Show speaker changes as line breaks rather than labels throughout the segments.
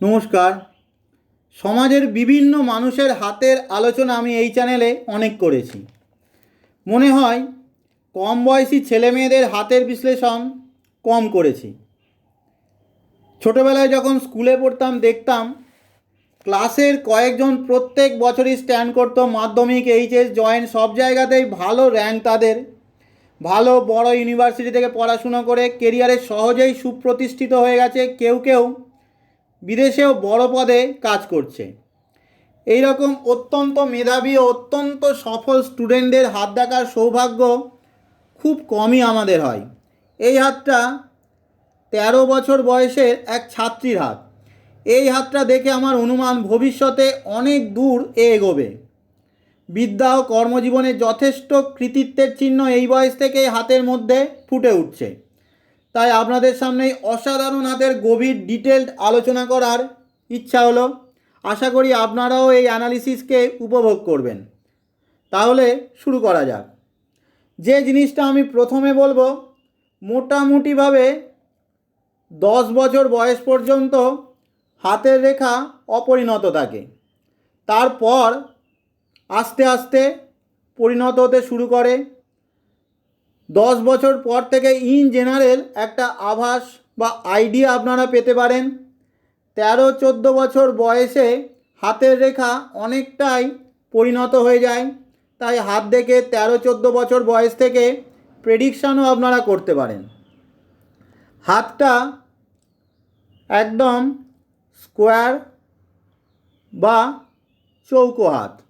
নমস্কার। সমাজের বিভিন্ন মানুষের হাতের আলোচনা আমি এই চ্যানেলে অনেক করেছি। মনে হয় কম বয়সী ছেলেমেয়েদের হাতের বিশ্লেষণ কম করেছি। ছোটোবেলায় যখন স্কুলে পড়তাম, দেখতাম ক্লাসের কয়েকজন প্রত্যেক বছরই স্ট্যান্ড করতো মাধ্যমিক, এইচএস জয়েন্ট সব জায়গাতেই ভালো র্যাঙ্ক তাদের। ভালো, বড় ইউনিভার্সিটি থেকে পড়াশুনো করে কেরিয়ারে সহজেই সুপ্রতিষ্ঠিত হয়ে গেছে। কেউ কেউ বিদেশেও বড় পদে কাজ করছে। এই রকম অত্যন্ত মেধাবী ও অত্যন্ত সফল স্টুডেন্টদের হাত দেখার সৌভাগ্য খুব কমই আমাদের হয়। এই হাতটা তেরো বছর বয়সের এক ছাত্রীর হাত। এই হাতটা দেখে আমার অনুমান ভবিষ্যতে অনেক দূর এগোবে। বিদ্যা ও কর্মজীবনে যথেষ্ট কৃতিত্বের চিহ্ন এই বয়স থেকেই হাতের মধ্যে ফুটে উঠছে। তাই আপনাদের সামনে অসাধারণ হাতের গভীর ডিটেলড আলোচনা করার ইচ্ছা হলো। আশা করি আপনারাও এই অ্যানালিসিসকে উপভোগ করবেন। তাহলে শুরু করা যাক। যে জিনিসটা আমি প্রথমে বলব, মোটামুটিভাবে দশ বছর বয়স পর্যন্ত হাতের রেখা অপরিণত থাকে। তারপর আস্তে আস্তে পরিণত হতে শুরু করে। দশ বছর পর থেকে ইন জেনারেল একটা আভাস বা আইডিয়া আপনারা পেতে পারেন। তেরো, চোদ্দ বছর বয়সে হাতের রেখা অনেকটাই পরিণত হয়ে যায়। তাই হাত দেখে তেরো, চোদ্দ বছর বয়স থেকে প্রেডিকশানও আপনারা করতে পারেন। হাতটা একদম স্কোয়ার বা চৌকো হাত।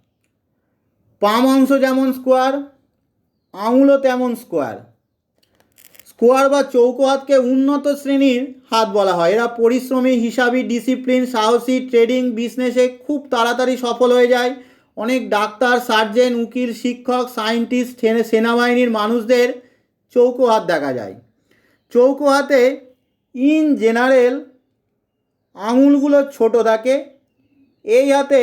পাম অংশ যেমন স্কোয়ার আঙুলও তেমন স্কোয়ার স্কোয়ার বা চৌকো হাতকে উন্নত শ্রেণির হাত বলা হয়। এরা পরিশ্রমী, হিসাবী ডিসিপ্লিন সাহসী ট্রেডিং বিজনেসে খুব তাড়াতাড়ি সফল হয়ে যায়। অনেক ডাক্তার সার্জেন উকিল, শিক্ষক সায়েন্টিস্ট সেনাবাহিনীর মানুষদের চৌকো হাত দেখা যায়। চৌকো হাতে ইন জেনারেল আঙুলগুলো ছোট থাকে। এই হাতে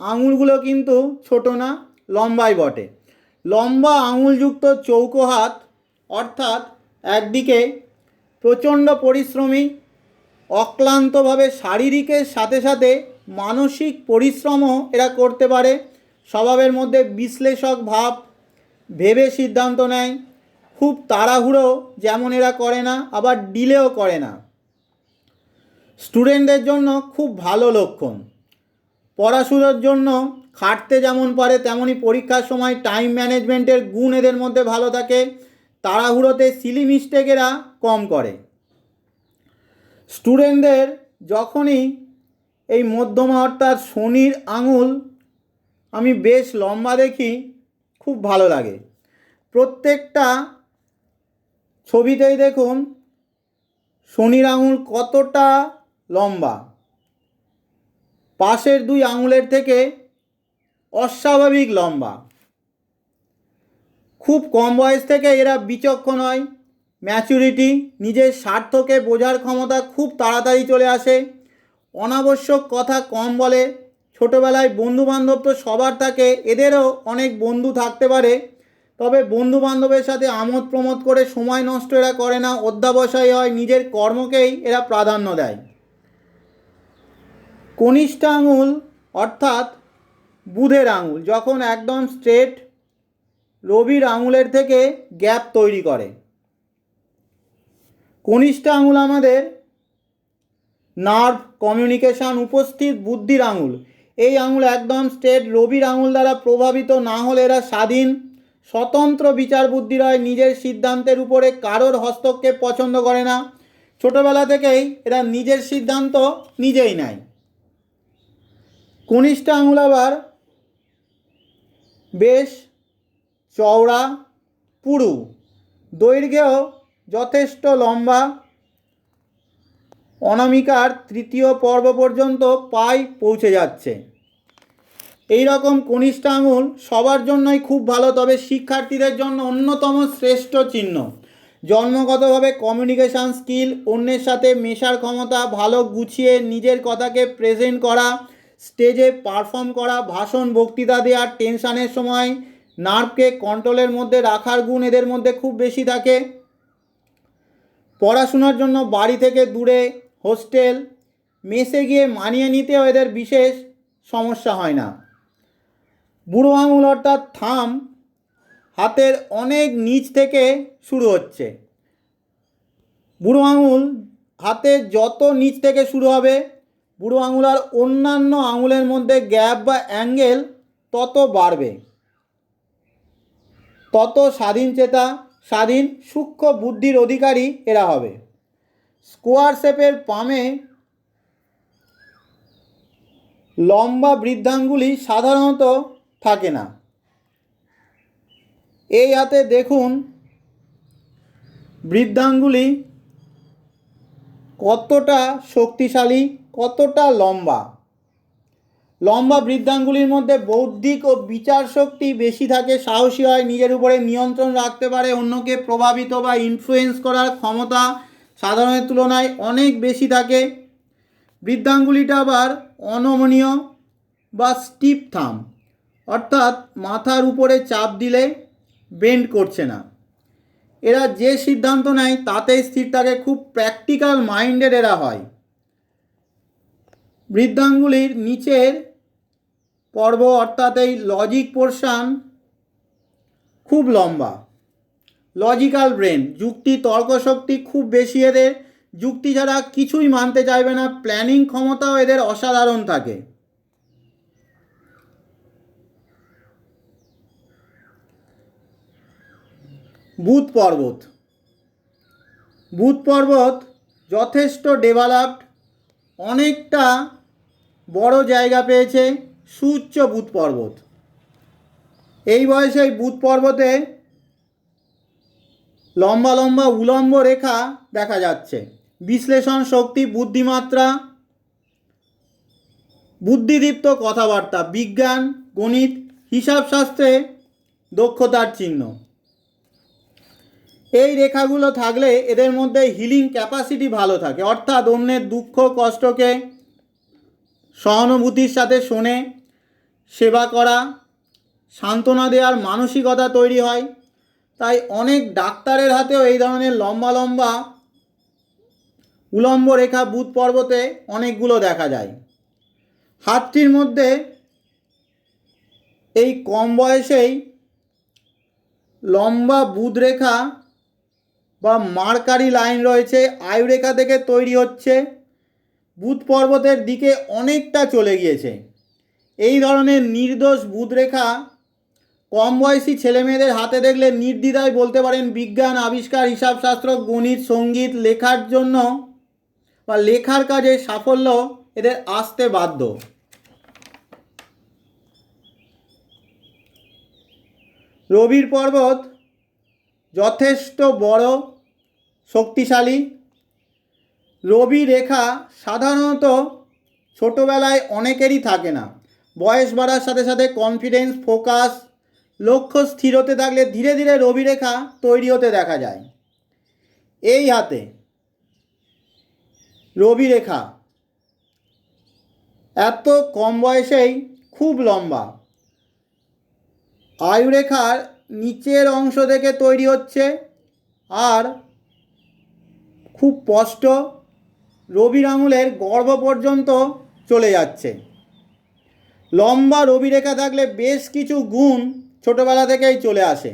আঙুলগুলো কিন্তু ছোট না লম্বাই বটে। লম্বা আঙুলযুক্ত চৌকো হাত, অর্থাৎ একদিকে প্রচণ্ড পরিশ্রমী, অক্লান্তভাবে শারীরিকের সাথে সাথে মানসিক পরিশ্রমও এরা করতে পারে। স্বভাবের মধ্যে বিশ্লেষক ভাব, ভেবে সিদ্ধান্ত নেয়, খুব তাড়াহুড়ো যেমন এরা করে না, আবার ডিলেও করে না। স্টুডেন্টদের জন্য খুব ভালো লক্ষণ। পড়াশুনোর জন্য খাটতে যেমন পারে তেমনই পরীক্ষার সময় টাইম ম্যানেজমেন্টের গুণ এদের মধ্যে ভালো থাকে। তাড়াহুড়োতে সিলি মিস্টেকেরা কম করে। স্টুডেন্টদের যখনই এই মধ্যমা অর্থাৎ শনির আঙুল আমি বেশ লম্বা দেখি, খুব ভালো লাগে। প্রত্যেকটা ছবিতেই দেখুন, শনির আঙুল কতটা লম্বা। পাশের দুই আঙুলের থেকে অস্বাভাবিক লম্বা। খুব কম বয়স থেকে এরা বিচক্ষণ হয়। ম্যাচুরিটি নিজের স্বার্থকে বোঝার ক্ষমতা খুব তাড়াতাড়ি চলে আসে। অনাবশ্যক কথা কম বলে। ছোটোবেলায় বন্ধুবান্ধব তো সবার থাকে, এদেরও অনেক বন্ধু থাকতে পারে। তবে বন্ধু বান্ধবের সাথে আমোদ প্রমোদ করে সময় নষ্ট এরা করে না, অধ্যাবসায় হয়, নিজের কর্মকেই এরা প্রাধান্য দেয়। কনিষ্ঠ আঙুল অর্থাৎ বুধের আঙুল, যখন একদম স্ট্রেট রবির আঙুলের থেকে গ্যাপ তৈরি করে। কনিষ্ঠ আঙুল আমাদের নার্ভ কমিউনিকেশান উপস্থিত বুদ্ধির আঙুল। এই আঙুল একদম স্ট্রেট রবির আঙুল দ্বারা প্রভাবিত না হলে এরা স্বাধীন, স্বতন্ত্র বিচার বুদ্ধির হয় নিজের সিদ্ধান্তের উপরে কারোর হস্তক্ষেপ পছন্দ করে না। ছোটোবেলা থেকেই এরা নিজের সিদ্ধান্ত নিজেই নেয়। কনিষ্ঠ আঙুল আবার বেশ, চওড়া, পুরু। দৈর্ঘ্যেও যথেষ্ট লম্বা। অনামিকার তৃতীয় পর্ব পর্যন্ত পাই পৌঁছে যাচ্ছে। এই রকম কনিষ্ঠ আঙুল সবার জন্যই খুব ভালো, তবে শিক্ষার্থীদের জন্য অন্যতম শ্রেষ্ঠ চিহ্ন। জন্মগতভাবে কমিউনিকেশান স্কিল অন্যের সাথে মেশার ক্ষমতা, ভালো গুছিয়ে নিজের কথাকে প্রেজেন্ট করা স্টেজে পারফর্ম করা, ভাষণ, বক্তৃতা দেওয়া, টেনশানের সময় নার্ভকে কন্ট্রোলের মধ্যে রাখার গুণ এদের মধ্যে খুব বেশি থাকে। পড়াশোনার জন্য বাড়ি থেকে দূরে, হোস্টেল, মেসে গিয়ে মানিয়ে নিতেও এদের বিশেষ সমস্যা হয় না। বুড়ো আঙুল অর্থাৎ থাম হাতের অনেক নিচ থেকে শুরু হচ্ছে। বুড়ো আঙুল হাতের যত নিচ থেকে শুরু হবে বুড়ো আঙুল আর অন্যান্য আঙুলের মধ্যে গ্যাপ বা অ্যাঙ্গেল তত বাড়বে। তত স্বাধীন চেতা, স্বাধীন সূক্ষ্ম বুদ্ধির অধিকারী এরা হবে। স্কোয়ার শেপের পামে লম্বা বৃদ্ধাঙ্গুলি সাধারণত থাকে না। এই হাতে দেখুন বৃদ্ধাঙ্গুলি কতটা শক্তিশালী কতটা লম্বা? লম্বা বৃদ্ধাঙ্গুলির মধ্যে বৌদ্ধিক ও বিচার শক্তি বেশি থাকে, সাহসী হয়, নিজের উপরে নিয়ন্ত্রণ রাখতে পারে, অন্যকে প্রভাবিত বা ইনফ্লুয়েন্স করার ক্ষমতা সাধারণের তুলনায় অনেক বেশি থাকে। বৃদ্ধাঙ্গুলিটা আবার অনমনীয় বা স্টিপ থাম, অর্থাৎ মাথার উপরে চাপ দিলে বেন্ড করছে না। এরা যে সিদ্ধান্ত নেয়, তাতেই স্থির থাকে খুব প্র্যাকটিক্যাল মাইন্ডেড এরা হয়। বৃদ্ধাঙ্গুলির নিচের পর্ব অর্থাৎ এই লজিক পোর্শন খুব লম্বা। লজিক্যাল ব্রেন যুক্তি তর্ক শক্তি খুব বেশি এদের। যুক্তি ছাড়া কিছুই মানতে চাইবে না প্ল্যানিং ক্ষমতাও এদের অসাধারণ থাকে। বুধ পর্বত। বুধ পর্বত যথেষ্ট ডেভেলপড অনেকটা বড় জায়গা পেয়েছে সুউচ্চ বুধ পর্বত। এই বয়সে বুধ পর্বতে লম্বা লম্বা উলম্ব রেখা দেখা যাচ্ছে। বিশ্লেষণ শক্তি, বুদ্ধিমাত্রা, বুদ্ধিদীপ্ত কথাবার্তা, বিজ্ঞান, গণিত হিসাবশাস্ত্রে দক্ষতার চিহ্ন। এই রেখাগুলো থাকলে এদের মধ্যে হিলিং ক্যাপাসিটি ভালো থাকে। অর্থাৎ অন্যের দুঃখ, কষ্টকে সহানুভূতির সাথে শোনে, সেবা করা, সান্ত্বনা দেওয়ার মানসিকতা তৈরি হয়। তাই অনেক ডাক্তারের হাতেও এই ধরনের লম্বা লম্বা উলম্ব রেখা বুধ পর্বতে অনেকগুলো দেখা যায়। হাতটির মধ্যে এই কম বয়সেই লম্বা বুধ রেখা বা মার্কারি লাইন রয়েছে আয়ুরেখা থেকে তৈরি হচ্ছে। বুধ পর্বতের দিকে অনেকটা চলে গিয়েছে। এই ধরনের নির্দোষ বুধ রেখা কম বয়সী ছেলেমেয়েদের হাতে দেখলে নির্দ্বিধায় বলতে পারেন বিজ্ঞান, আবিষ্কার, হিসাবশাস্ত্র, গণিত, সংগীত, লেখার জন্য বা লেখার কাজে সাফল্য এদের আসতে বাধ্য। রবির পর্বত যথেষ্ট বড়, শক্তিশালী রবি রেখা সাধারণত ছোটোবেলায় অনেকেরই থাকে না। বয়স বাড়ার সাথে সাথে কনফিডেন্স ফোকাস লক্ষ্য স্থির হতে থাকলে ধীরে ধীরে রবি রেখা তৈরি হতে দেখা যায়। এই হাতে রবি রেখা এত কম বয়সেই খুব লম্বা। আয়ুরেখার নিচের অংশ থেকে তৈরি হচ্ছে আর খুব স্পষ্ট রবির আঙুলের গর্ভ পর্যন্ত চলে যাচ্ছে। লম্বা রবি রেখা থাকলে বেশ কিছু গুণ ছোটোবেলা থেকেই চলে আসে।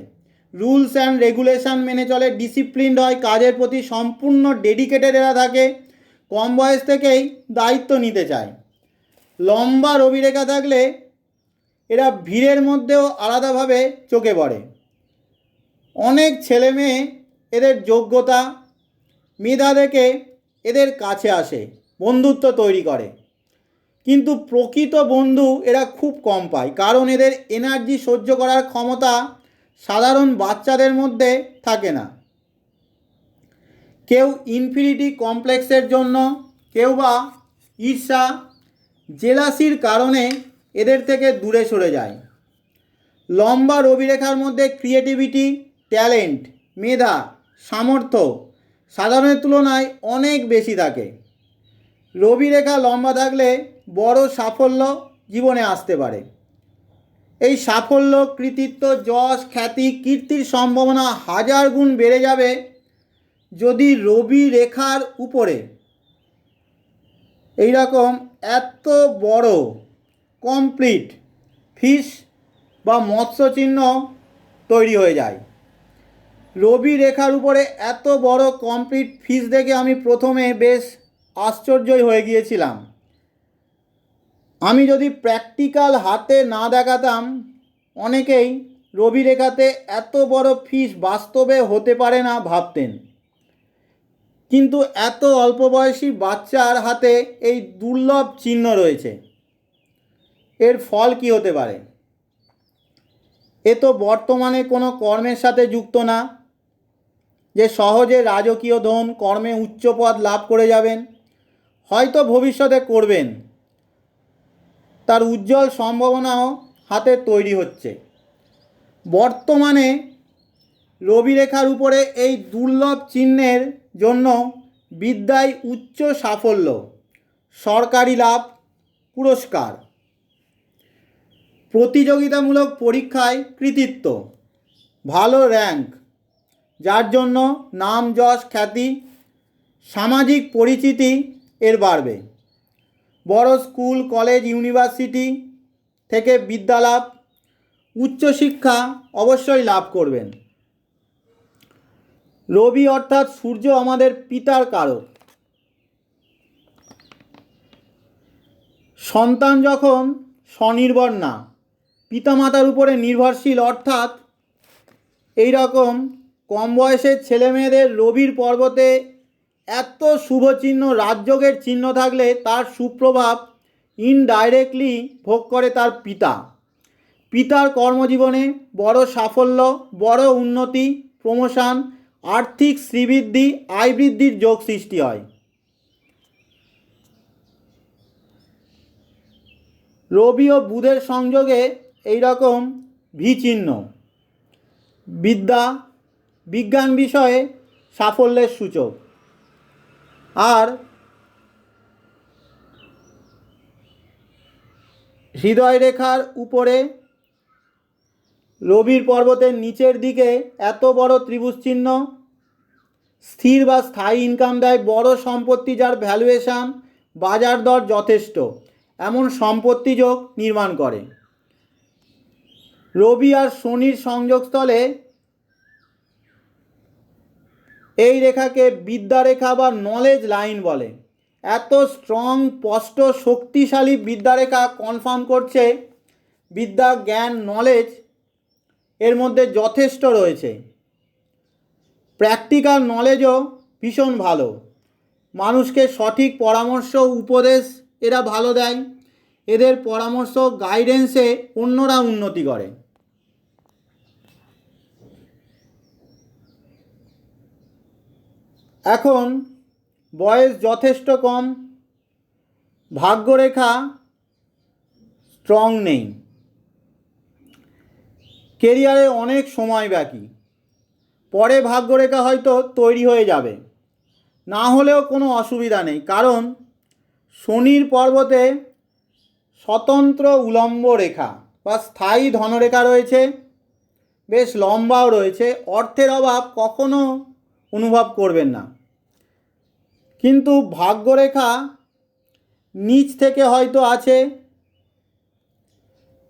রুলস অ্যান্ড রেগুলেশন মেনে চলে ডিসিপ্লিনড হয়, কাজের প্রতি সম্পূর্ণ ডেডিকেটেড এরা থাকে, কম বয়স থেকেই দায়িত্ব নিতে চায়। লম্বা রবি রেখা থাকলে এরা ভিড়ের মধ্যেও আলাদাভাবে চোখে পড়ে। অনেক ছেলে মেয়ে এদের যোগ্যতা, মেধা দেখে এদের কাছে আসে, বন্ধুত্ব তৈরি করে। কিন্তু প্রকৃত বন্ধু এরা খুব কম পায়, কারণ এদের এনার্জি সহ্য করার ক্ষমতা সাধারণ বাচ্চাদের মধ্যে থাকে না। কেউ ইনফিনিটি কমপ্লেক্সের জন্য, কেউ বা ঈর্ষা জেলাসির কারণে এদের থেকে দূরে সরে যায়। লম্বা রবিরেখার মধ্যে ক্রিয়েটিভিটি ট্যালেন্ট মেধা, সামর্থ্য সাধারণের তুলনায় অনেক বেশি থাকে। রবি রেখা লম্বা থাকলে বড় সাফল্য জীবনে আসতে পারে। এই সাফল্য, কৃতিত্ব, যশ, খ্যাতি, কীর্তির সম্ভাবনা হাজার গুণ বেড়ে যাবে যদি রবি রেখার উপরে। এই রকম এত বড় কমপ্লিট ফিস বা মৎস্য চিহ্ন তৈরি হয়ে যায়। রবি রেখার উপরে এত বড় কমপ্লিট ফিস দেখে আমি প্রথমে বেশ আশ্চর্যই হয়ে গিয়েছিলাম। আমি যদি প্র্যাকটিক্যাল হাতে না দেখাতাম, অনেকেই রবি রেখাতে এত বড় ফিস বাস্তবে হতে পারে না ভাবতেন। কিন্তু এত অল্প বয়সী বাচ্চার হাতে এই দুর্লভ চিহ্ন রয়েছে। এর ফল কি হতে পারে? এ তো বর্তমানে কোনো কর্মের সাথে যুক্ত না। যে সহজে রাজকীয় ধন কর্মে উচ্চ পদ লাভ করে যাবেন, হয়তো ভবিষ্যতে করবেন। তার উজ্জ্বল সম্ভাবনাও হাতে তৈরি হচ্ছে। বর্তমানে রবিরেখার উপরে এই দুর্লভ চিহ্নের জন্য বিদ্যায় উচ্চ সাফল্য, সরকারি লাভ, পুরস্কার। প্রতিযোগিতামূলক পরীক্ষায় কৃতিত্ব, ভালো র্যাঙ্ক যার জন্য নাম, যশ, খ্যাতি, সামাজিক পরিচিতি এর বাড়বে। বড় স্কুল, কলেজ, ইউনিভার্সিটি থেকে বিদ্যালাভ, উচ্চশিক্ষা অবশ্যই লাভ করবেন। রবি অর্থাৎ সূর্য আমাদের পিতার কারক। সন্তান যখন স্বনির্ভর না, পিতামাতার উপরে নির্ভরশীল অর্থাৎ এই রকম কম বয়সের ছেলেমেয়েদের রবির পর্বতে এত শুভ চিহ্ন রাজযোগের চিহ্ন থাকলে তার সুপ্রভাব ইনডাইরেক্টলি ভোগ করে তার পিতা। পিতার কর্মজীবনে বড় সাফল্য, বড় উন্নতি প্রমোশন আর্থিক শ্রীবৃদ্ধি, আয় বৃদ্ধির যোগ সৃষ্টি হয়। রবি ও বুধের সংযোগে এই রকম ভি চিহ্ন। বিদ্যা বিজ্ঞান বিষয়ে সাফল্যের সূচক। আর হৃদয় রেখার উপরে রবির পর্বতের নিচের দিকে এত বড় ত্রিভুজ চিহ্ন স্থির বা স্থায়ী ইনকাম দেয় বড় সম্পত্তি যার ভ্যালুয়েশন বাজার দর যথেষ্ট, এমন সম্পত্তি যোগ নির্মাণ করে। রবি আর শনির সংযোগস্থলে এই রেখাকে বিদ্যা রেখা বা নলেজ লাইন বলে। এত স্ট্রং স্পষ্ট, শক্তিশালী বিদ্যারেখা কনফার্ম করছে বিদ্যা, জ্ঞান নলেজ এর মধ্যে যথেষ্ট রয়েছে। প্র্যাকটিক্যাল নলেজও ভীষণ ভালো। মানুষকে সঠিক পরামর্শ, উপদেশ এরা ভালো দেয়। এদের পরামর্শ গাইডেন্সে অন্যরা উন্নতি করে। এখন বয়স যথেষ্ট কম, ভাগ্যরেখা স্ট্রং নেই। কেরিয়ারে অনেক সময় বাকি। পরে ভাগ্যরেখা হয়তো তৈরি হয়ে যাবে। না হলেও কোনো অসুবিধা নেই, কারণ শনির পর্বতে স্বতন্ত্র উলম্ব রেখা বা স্থায়ী ধনরেখা রয়েছে, বেশ লম্বাও রয়েছে, অর্থের অভাব কখনো অনুভব করবেন না। কিন্তু ভাগ্যরেখা নিচ থেকে হয়তো আছে,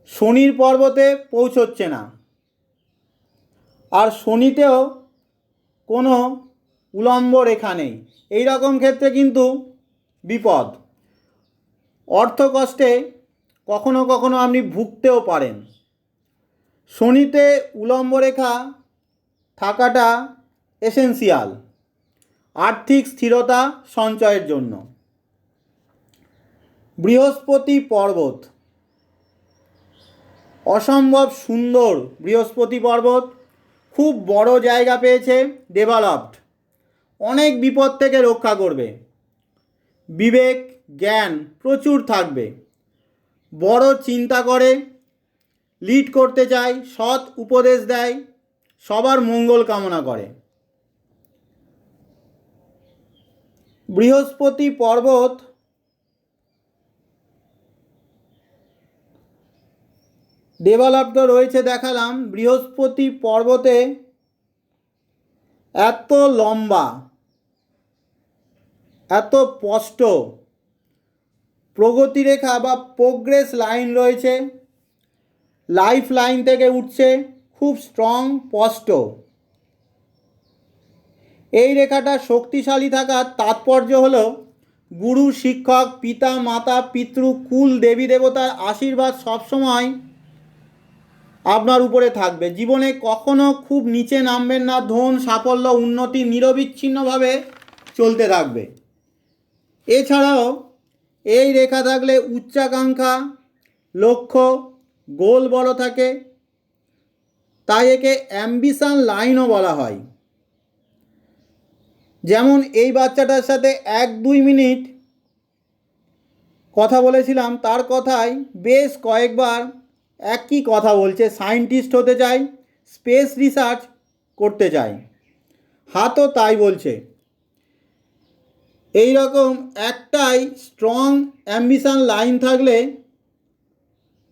শনির পর্বতে পৌঁছচ্ছে না। আর শনিতেও কোনো উলম্ব রেখা নেই। এই রকম ক্ষেত্রে কিন্তু বিপদ। অর্থ কষ্টে কখনো কখনো আপনি ভুগতেও পারেন। শনিতে উলম্ব রেখা থাকাটা এসেন্সিয়াল আর্থিক স্থিরতা সঞ্চয়ের জন্য। বৃহস্পতি পর্বত, অসম্ভব সুন্দর বৃহস্পতি পর্বত, খুব বড় জায়গা পেয়েছে ডেভেলপড, অনেক বিপদ থেকে রক্ষা করবে। বিবেক, জ্ঞান প্রচুর থাকবে। বড় চিন্তা করে, লিড করতে চায়, সৎ উপদেশ দেয়, সবার মঙ্গল কামনা করে। বৃহস্পতি পর্বত ডেভেলপড রয়েছে, দেখালাম। বৃহস্পতি পর্বতে এত লম্বা, এত স্পষ্ট প্রগতি রেখা বা প্রোগ্রেস লাইন রয়েছে। লাইফ লাইন থেকে উঠছে, খুব স্ট্রং স্পষ্ট। এই রেখাটা শক্তিশালী থাকার তাৎপর্য হল গুরু, শিক্ষক, পিতা, মাতা, পিতৃ, কুল, দেবী, দেবতার আশীর্বাদ সবসময় আপনার উপরে থাকবে। জীবনে কখনো খুব নিচে নামবেন না, ধন, সাফল্য, উন্নতি নিরবিচ্ছিন্নভাবে চলতে থাকবে। এছাড়াও এই রেখা থাকলে উচ্চাকাঙ্ক্ষা, লক্ষ্য, গোল বড় থাকে। তাই একে অ্যাম্বিশন লাইনও বলা হয়। যেমন এই বাচ্চাটার সাথে এক দুই মিনিট কথা বলেছিলাম, তার কথায় বেশ কয়েকবার একই কথা বলছে, সায়েন্টিস্ট হতে চাই, স্পেস রিসার্চ করতে চাই। হাতও তাই বলছে। এই রকম একটাই স্ট্রং অ্যাম্বিশন লাইন থাকলে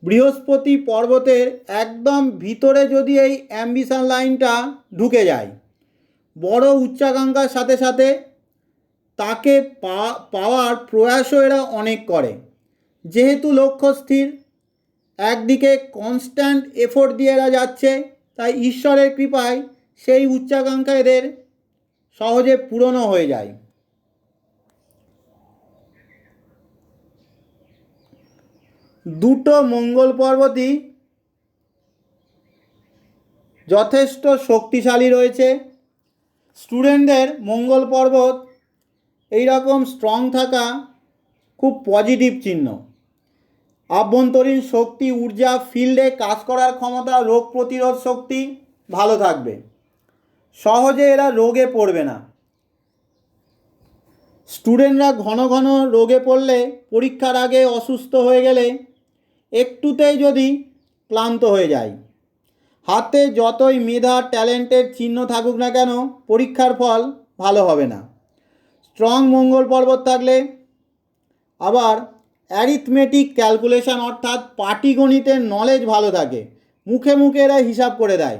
বৃহস্পতি পর্বতের একদম ভিতরে যদি এই অ্যাম্বিশন লাইনটা ঢুকে যায় বড় উচ্চাকাঙ্ক্ষার সাথে সাথে তাকে পাওয়ার প্রয়াসও এরা অনেক করে। যেহেতু লক্ষ্য স্থির, একদিকে কনস্ট্যান্ট এফোর্ট দিয়ে এরা যাচ্ছে, তাই ঈশ্বরের কৃপায় সেই উচ্চাকাঙ্ক্ষা এদের সহজে পূরণও হয়ে যায়। দুটো মঙ্গল পর্বতই যথেষ্ট শক্তিশালী রয়েছে। স্টুডেন্টদের মঙ্গল পর্বত এই রকম স্ট্রং থাকা খুব পজিটিভ চিহ্ন। আভ্যন্তরীণ শক্তি, ঊর্জা ফিল্ডে কাজ করার ক্ষমতা, রোগ প্রতিরোধ শক্তি ভালো থাকবে। সহজে এরা রোগে পড়বে না। স্টুডেন্টরা ঘন ঘন রোগে পড়লে পরীক্ষার আগে অসুস্থ হয়ে গেলে একটুতেই যদি ক্লান্ত হয়ে যায়। হাতে যতই মেধা, ট্যালেন্টের চিহ্ন থাকুক না কেন, পরীক্ষার ফল ভালো হবে না। স্ট্রং মঙ্গল পর্বত থাকলে আবার অ্যারিথমেটিক ক্যালকুলেশন অর্থাৎ পাটিগণিতের নলেজ ভালো থাকে। মুখে মুখে এরা হিসাব করে দেয়।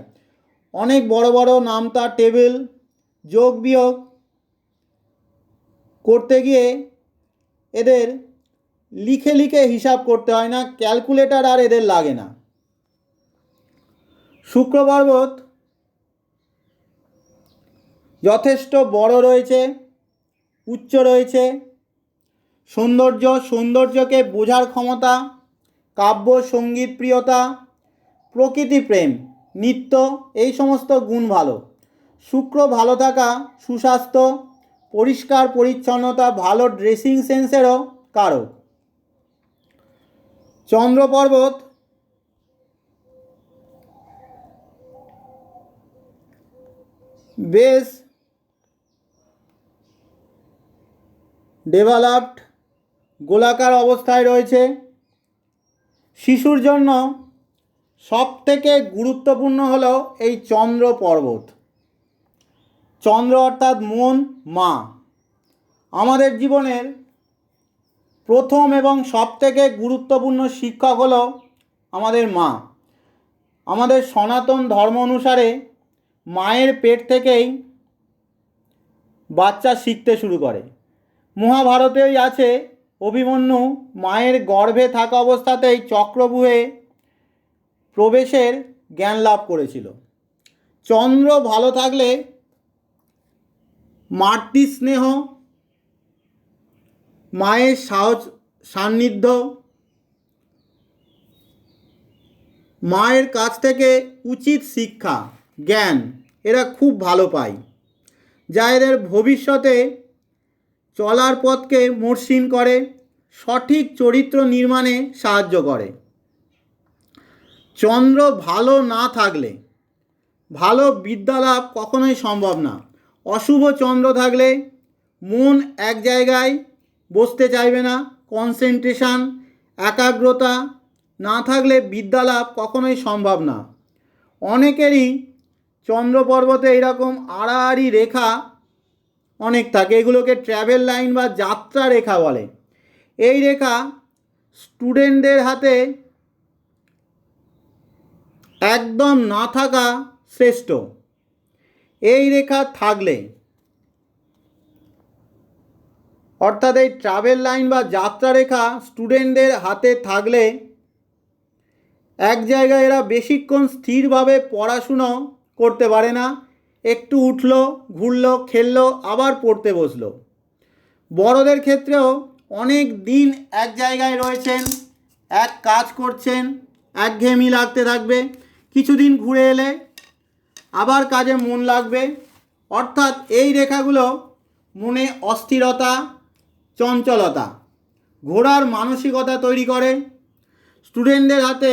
অনেক বড় বড় নামতা টেবিল যোগ বিয়োগ করতে গিয়ে এদের লিখে লিখে হিসাব করতে হয় না ক্যালকুলেটার আর এদের লাগে না। শুক্র পর্বত যথেষ্ট বড় রয়েছে, উচ্চ রয়েছে। সৌন্দর্য, সৌন্দর্যকে বোঝার ক্ষমতা, কাব্য, সংগীত প্রিয়তা, প্রকৃতি প্রেম, নৃত্য, এই সমস্ত গুণ ভালো। শুক্র ভালো থাকা সুস্বাস্থ্য, পরিষ্কার পরিচ্ছন্নতা, ভালো ড্রেসিং সেন্সেরও কারক। চন্দ্র পর্বত বেশ ডেভেলপড গোলাকার অবস্থায় রয়েছে। শিশুর জন্য সবথেকে গুরুত্বপূর্ণ হল এই চন্দ্র পর্বত। চন্দ্র অর্থাৎ মন, মা। আমাদের জীবনের প্রথম এবং সবথেকে গুরুত্বপূর্ণ শিক্ষক হলো আমাদের মা। আমাদের সনাতন ধর্ম অনুসারে মায়ের পেট থেকেই বাচ্চা শিখতে শুরু করে। মহাভারতেই আছে অভিমন্যু মায়ের গর্ভে থাকা অবস্থাতেই চক্রবুহে প্রবেশের জ্ঞান লাভ করেছিল। চন্দ্র ভালো থাকলে মাতৃ স্নেহ, মায়ের সাহস, সান্নিধ্য, মায়ের কাছ থেকে উচিত শিক্ষা জ্ঞান, এরা খুব ভালো পায়। যা এদের ভবিষ্যতে চলার পথকে মসৃণ করে, সঠিক চরিত্র নির্মাণে সাহায্য করে। চন্দ্র ভালো না থাকলে, ভালো বিদ্যালাভ কখনোই সম্ভব না। অশুভ চন্দ্র থাকলে, মন এক জায়গায় বসতে চাইবে না। কনসেন্ট্রেশন একাগ্রতা না থাকলে বিদ্যালাভ কখনোই সম্ভব না। অনেকেরই চন্দ্র পর্বতে এইরকম আড়াআড়ি রেখা অনেক থাকে, এগুলোকে ট্র্যাভেল লাইন বা যাত্রা রেখা বলে। এই রেখা স্টুডেন্টদের হাতে একদম না থাকা শ্রেষ্ঠ। এই রেখা থাকলে অর্থাৎ এই ট্রাভেল লাইন বা যাত্রারেখা স্টুডেন্টদের হাতে থাকলে এক জায়গায় এরা বেশিক্ষণ স্থিরভাবে পড়াশুনো করতে পারে না। একটু উঠল, ঘুরলো, খেললো, আবার পড়তে বসল। বড়দের ক্ষেত্রেও অনেক দিন এক জায়গায় রয়েছেন, এক কাজ করছেন, একঘেয়েমি লাগতে থাকবে। কিছুদিন ঘুরে এলে আবার কাজে মন লাগবে। অর্থাৎ এই রেখাগুলো মনে অস্থিরতা, চঞ্চলতা ঘোরার মানসিকতা তৈরি করে। স্টুডেন্টদের হাতে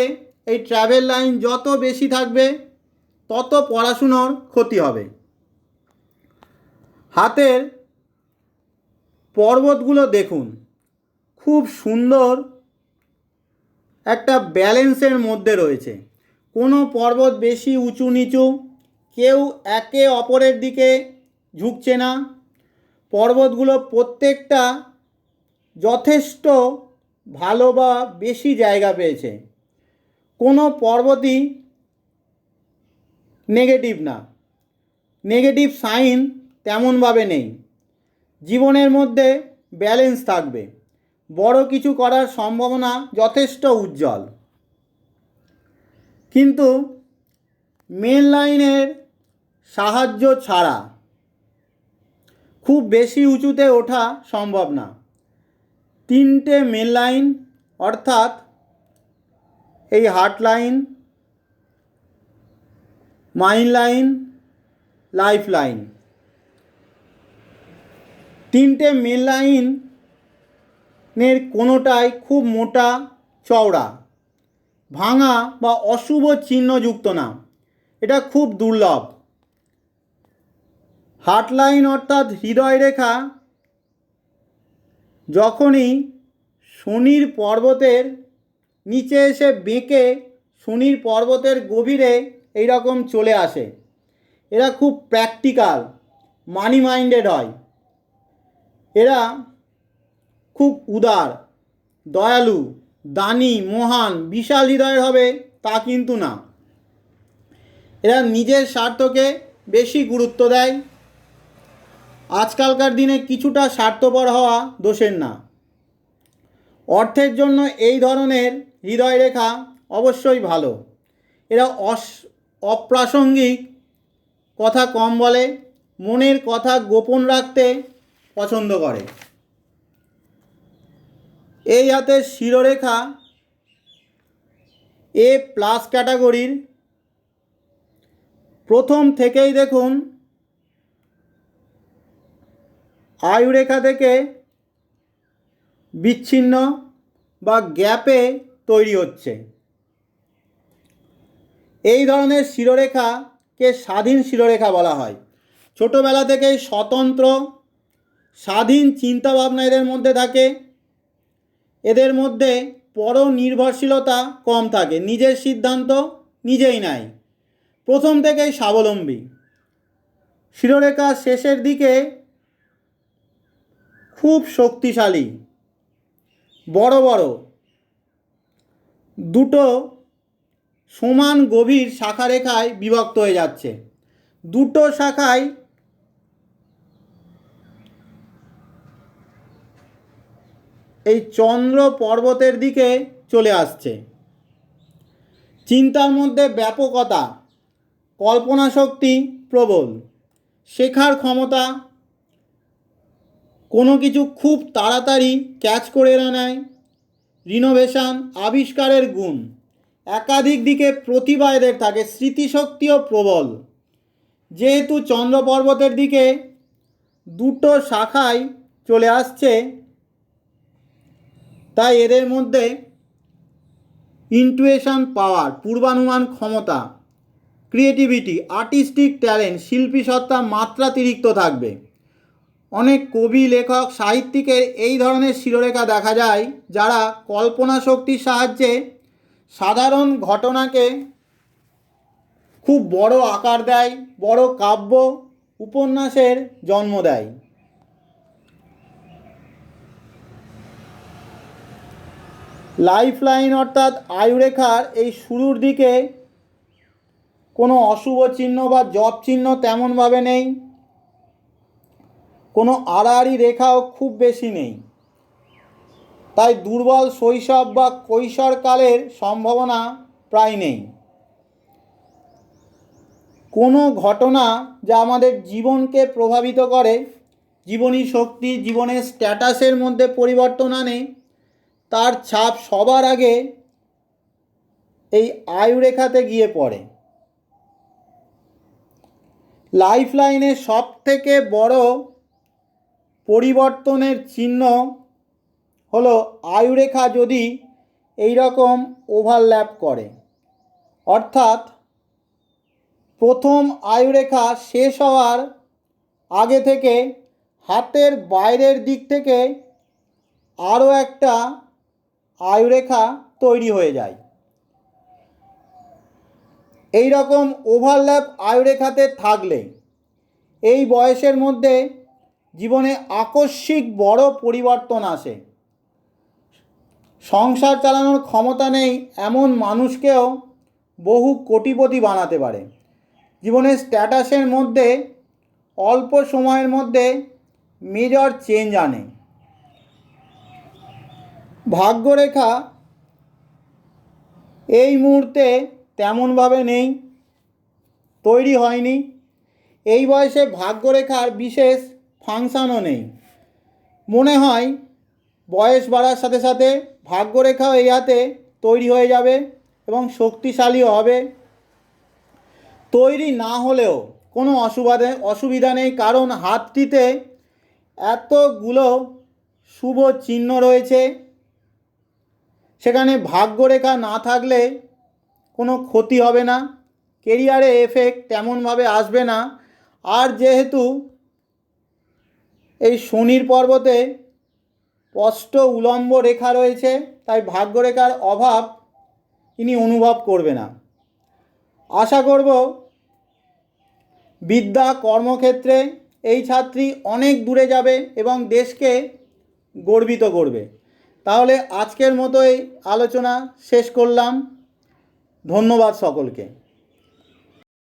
এই ট্রাভেল লাইন যত বেশি থাকবে তত পড়াশুনোর ক্ষতি হবে। হাতের পর্বতগুলো দেখুন। খুব সুন্দর একটা ব্যালেন্সের মধ্যে রয়েছে। কোনো পর্বত বেশি উঁচু নিচু, কেউ একে অপরের দিকে ঝুঁকছে না। পর্বতগুলো প্রত্যেকটা যথেষ্ট ভালো বা বেশি জায়গা পেয়েছে। কোনো পর্বতই নেগেটিভ না। নেগেটিভ সাইন তেমনভাবে নেই। জীবনের মধ্যে ব্যালেন্স থাকবে। বড় কিছু করার সম্ভাবনা যথেষ্ট উজ্জ্বল। কিন্তু মেন লাইনের সাহায্য ছাড়া খুব বেশি উঁচুতে ওঠা সম্ভব না। তিনটে মেন লাইন, অর্থাৎ এই heart line main line, life line. তিনটে মেন লাইনের কোনোটাই খুব মোটা চওড়া, ভাঙা বা অশুভ চিহ্নযুক্ত না। এটা খুব দুর্লভ। হার্ট লাইন অর্থাৎ হৃদয় রেখা যখনই শনির পর্বতের নিচে এসে বেঁকে শনির পর্বতের গভীরে এই রকম চলে আসে। এরা খুব প্র্যাকটিক্যাল মানি মাইন্ডেড হয়। এরা খুব উদার, দয়ালু, দানি, মহান, বিশাল হৃদয়ের হবে তা কিন্তু না। এরা নিজের স্বার্থকে বেশি গুরুত্ব দেয়। আজকালকার দিনে কিছুটা স্বার্থপর হওয়া দোষের না। অর্থের জন্য এই ধরনের হৃদয় রেখা অবশ্যই ভালো। এরা অস অপ্রাসঙ্গিক, কথা কম বলে, মনের কথা গোপন রাখতে পছন্দ করে। এই হাতের শিরোরেখা এ প্লাস ক্যাটাগরির প্রথম থেকেই দেখুন, আয়ুরেখা থেকে বিচ্ছিন্ন বা গ্যাপে তৈরি হচ্ছে। এই ধরনের শিরোরেখাকে স্বাধীন শিরোরেখা বলা হয়। ছোটোবেলা থেকেই স্বতন্ত্র, স্বাধীন চিন্তাভাবনা এদের মধ্যে থাকে। এদের মধ্যে পর নির্ভরশীলতা কম থাকে, নিজের সিদ্ধান্ত নিজেই নেয়। প্রথম থেকেই স্বাবলম্বী। শিরোরেখা শেষের দিকে খুব শক্তিশালী, বড় বড়, দুটো সমান গভীর শাখা রেখায় বিভক্ত হয়ে যাচ্ছে। দুটো শাখায় এই চন্দ্র পর্বতের দিকে চলে আসছে। চিন্তার মধ্যে ব্যাপকতা, কল্পনা শক্তি প্রবল। শেখার ক্ষমতা, কোনো কিছু খুব তাড়াতাড়ি ক্যাচ করে নেয়। রিনোভেশন আবিষ্কারের গুণ। একাধিক দিকে প্রতিভা এদের থাকে স্মৃতিশক্তিও প্রবল। যেহেতু চন্দ্র পর্বতের দিকে দুটো শাখায় চলে আসছে, তাই এদের মধ্যে ইন্টুয়েশন পাওয়ার পূর্বানুমান ক্ষমতা ক্রিয়েটিভিটি আর্টিস্টিক ট্যালেন্ট শিল্পী সত্তা মাত্রাতিরিক্ত থাকবে। অনেক কবি, লেখক, সাহিত্যিকের এই ধরনের শিরোরেখা দেখা যায়, যারা কল্পনা শক্তির সাহায্যে সাধারণ ঘটনাকে খুব বড় আকার দেয়, বড় কাব্য উপন্যাসের জন্ম দেয়। লাইফ লাইন অর্থাৎ আয়ুরেখার এই শুরুর দিকে কোনো অশুভ চিহ্ন বা জপ চিহ্ন তেমনভাবে নেই। কোনো আড়াআড়ি রেখাও খুব বেশি নেই। তাই দুর্বল শৈশব বা কৈশোরকালের সম্ভাবনা প্রায় নেই। কোনো ঘটনা যা আমাদের জীবনকে প্রভাবিত করে, জীবনী শক্তি, জীবনের স্ট্যাটাসের মধ্যে পরিবর্তন আনে, তার ছাপ সবার আগে এই আয়ুরেখাতে গিয়ে পড়ে। লাইফ লাইনে সব থেকে বড় পরিবর্তনের চিহ্ন হলো আয়ুরেখা যদি এই রকম ওভারল্যাপ করে। অর্থাৎ প্রথম আয়ুরেখা শেষ হওয়ার আগে থেকে হাতের বাইরের দিক থেকে আরও একটা আয়ুরেখা তৈরি হয়ে যায়। এই রকম ওভারল্যাপ আয়ুরেখাতে থাকলে এই বয়সের মধ্যে জীবনে আকস্মিক বড় পরিবর্তন আসে। সংসার চালানোর ক্ষমতা নেই এমন মানুষকেও বহু কোটিপতি বানাতে পারে। জীবনের স্ট্যাটাসের মধ্যে, অল্প সময়ের মধ্যে মেজর চেঞ্জ আনে। ভাগ্যরেখা এই মুহূর্তে তেমনভাবে নেই, তৈরি হয়নি। এই বয়সে ভাগ্যরেখার বিশেষ ফাংশানও নেই। মনে হয় বয়স বাড়ার সাথে সাথে ভাগ্যরেখাও এই হাতে তৈরি হয়ে যাবে এবং শক্তিশালীও হবে। তৈরি না হলেও কোনো অসুবিধা অসুবিধা নেই, কারণ হাতটিতে এতগুলো শুভ চিহ্ন রয়েছে। সেখানে ভাগ্যরেখা না থাকলে কোনো ক্ষতি হবে না। কেরিয়ারে এফেক্ট তেমনভাবে আসবে না। আর যেহেতু এই শনির পর্বতে স্পষ্ট উলম্ব রেখা রয়েছে, তাই ভাগ্যরেখার অভাব তিনি অনুভব করবে না। আশা করব বিদ্যা কর্মক্ষেত্রে এই ছাত্রী অনেক দূরে যাবে এবং দেশকে গর্বিত করবে। তাহলে আজকের মতো এই আলোচনা শেষ করলাম। ধন্যবাদ সকলকে।